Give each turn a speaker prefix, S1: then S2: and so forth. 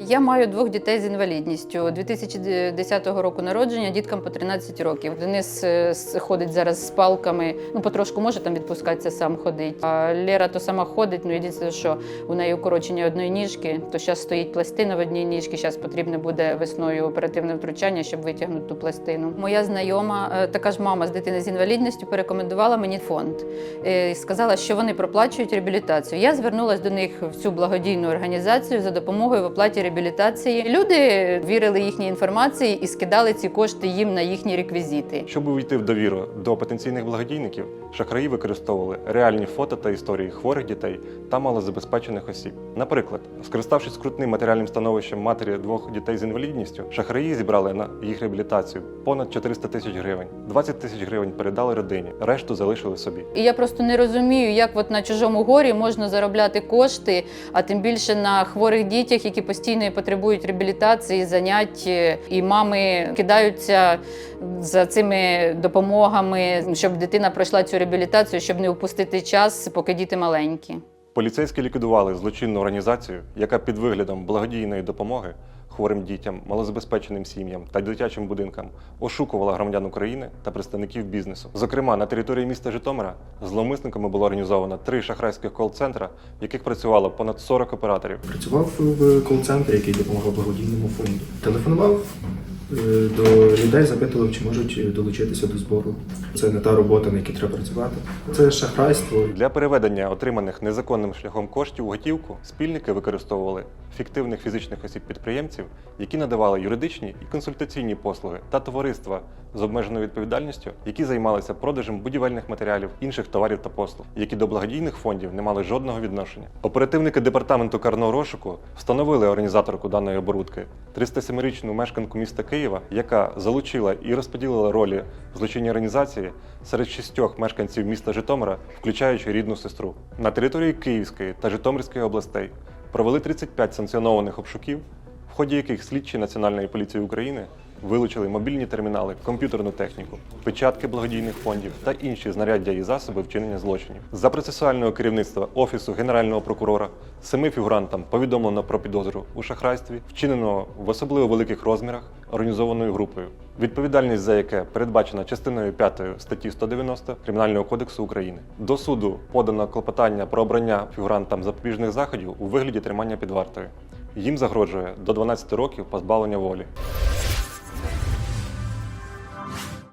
S1: Я маю двох дітей з інвалідністю 2010 року народження, діткам по 13 років. Денис е, ходить зараз з палками. Ну потрошку може там відпускатися, сам ходить. А Лера то сама ходить. Ну єдине, що у неї укорочення одної ніжки, то зараз стоїть пластина в одній ніжці. Зараз потрібно буде весною оперативне втручання, щоб витягнути ту пластину. Моя знайома, е, така ж мама з дитини з інвалідністю, порекомендувала мені фонд. Е, і Сказала, що вони проплачують реабілітацію. Я звернулася до них в цю благодійну організацію за допомогою в оплаті реабілітації. Люди вірили їхній інформації і скидали ці кошти їм на їхні реквізити.
S2: Щоб увійти в довіру до потенційних благодійників, шахраї використовували реальні фото та історії хворих дітей та малозабезпечених осіб. Наприклад, скориставшись скрутним матеріальним становищем матері двох дітей з інвалідністю, шахраї зібрали на їх реабілітацію понад 400 тисяч гривень. 20 тисяч гривень передали родині, решту залишили собі.
S1: І я просто не розумію, як от на чужому горі можна заробляти кошти, а тим більше на хворих дітях, які постійно потребують реабілітації, занять, е, і мами кидаються за цими допомогами, щоб дитина пройшла цю реабілітацію, щоб не упустити час, поки діти маленькі.
S2: Поліцейські ліквідували злочинну організацію, яка під виглядом благодійної допомоги хворим дітям, малозабезпеченим сім'ям та дитячим будинкам ошукувала громадян України та представників бізнесу. Зокрема, на території міста Житомира зловмисниками було організовано три шахрайських кол-центра, в яких працювало понад 40 операторів.
S3: Працював в кол-центрі, який допомагав благодійному фонду. Телефонував до людей, запитував, чи можуть долучитися до збору. Це не та робота, на якій треба працювати. Це шахрайство.
S2: Для переведення отриманих незаконним шляхом коштів у готівку спільники використовували фіктивних фізичних осіб-підприємців, які надавали юридичні і консультаційні послуги, та товариства з обмеженою відповідальністю, які займалися продажем будівельних матеріалів, інших товарів та послуг, які до благодійних фондів не мали жодного відношення. Оперативники департаменту карного розшуку встановили організаторку даної оборудки 307-річну мешканку міста Києва, яка залучила і розподілила ролі в злочинній організації серед шістьох мешканців міста Житомира, включаючи рідну сестру. На території Київської та Житомирської областей провели 35 санкціонованих обшуків, в ході яких слідчі Національної поліції України вилучили мобільні термінали, комп'ютерну техніку, печатки благодійних фондів та інші знаряддя і засоби вчинення злочинів. За процесуального керівництва Офісу Генерального прокурора семи фігурантам повідомлено про підозру у шахрайстві, вчиненого в особливо великих розмірах організованою групою. Відповідальність за яке передбачена частиною 5 статті 190 Кримінального кодексу України. До суду подано клопотання про обрання фігурантам запобіжних заходів у вигляді тримання під вартою. Їм загрожує до 12 років позбавлення волі.